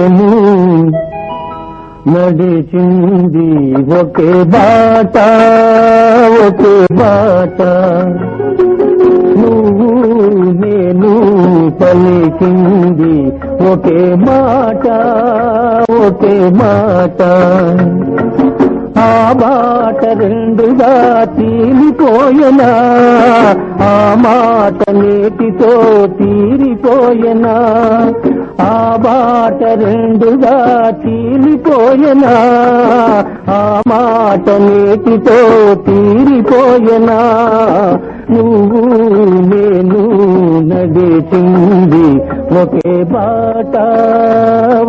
మేము నడిచింది ఒకే బాట ఒకే బాట. నువ్వు నేను పలికింది ఒకే మాట ఒకే మాట. ఆ మాట రెండుగా తీరిపోయనా? ఆ మాట నేటితో తీరిపోయనా? ఆ బాట రెండుగా తీరిపోయనా ఆ మాట నేటితో తీరిపోయనా? నువ్వు నేను నడిచింది ఒకే బాట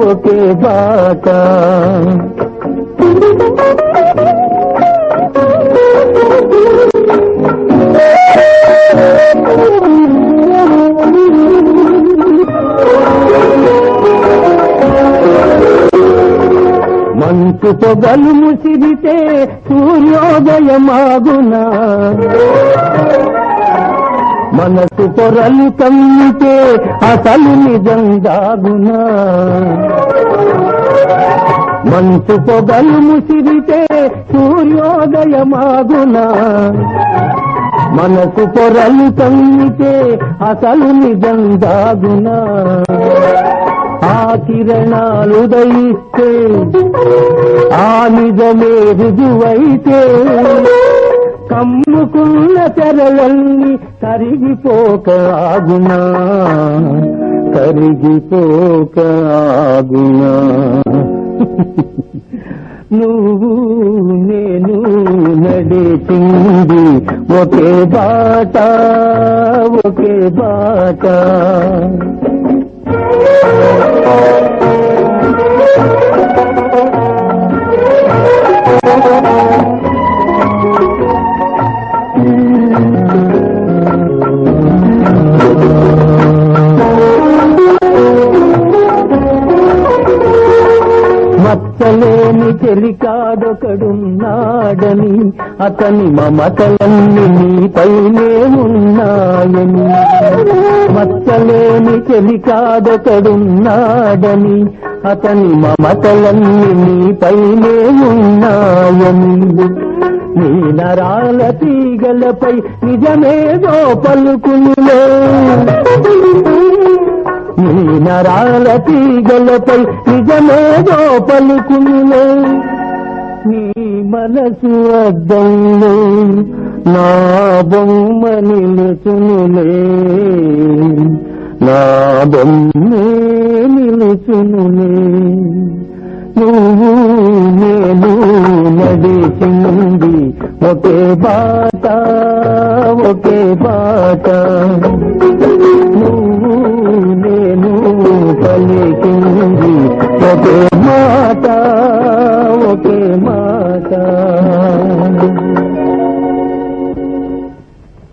ఒకే బాట. మంచు పొగలు ముసిరితే సూర్యోదయమాగునా? మనసు పొరలు కమ్మితే అసలు నిజం దాగునా? మనసు పొగలు ముసిరితే సూర్యోదయమాగునా? మనసు పొరలు కమ్మితే అసలు నిజం దాగునా? కిరణాలు దయిస్తే ఆ నిజమే రుజువైతే. కమ్ముకున్న తెరలన్నీ కరిగిపోక ఆగునా కరిగిపోక ఆగునా. నువ్వు నేను నడిచింది ఒకే బాట ఒకే బాట. Thank you. అత్తలేని చెలికాడొకడున్నాడని అతని మమతలన్నీ నీపైనే ఉన్నాయని. మత్తలేని చెలికాడొకడున్నాడని అతని మమతలన్నీ నీపైనే ఉన్నాయని. నీ నరాల తీగలపై నిజమేదో పలుకునులే. నీ నరాల తీగలపై నిజమేదో పలుకునులే. నీ మనసు అద్దంలో నా బొమ్మ నిలుచునులే. నా బొమ్మే నిలుచునులే. నువ్వు నేను నడిచింది ఒకే బాట ఒకే బాట.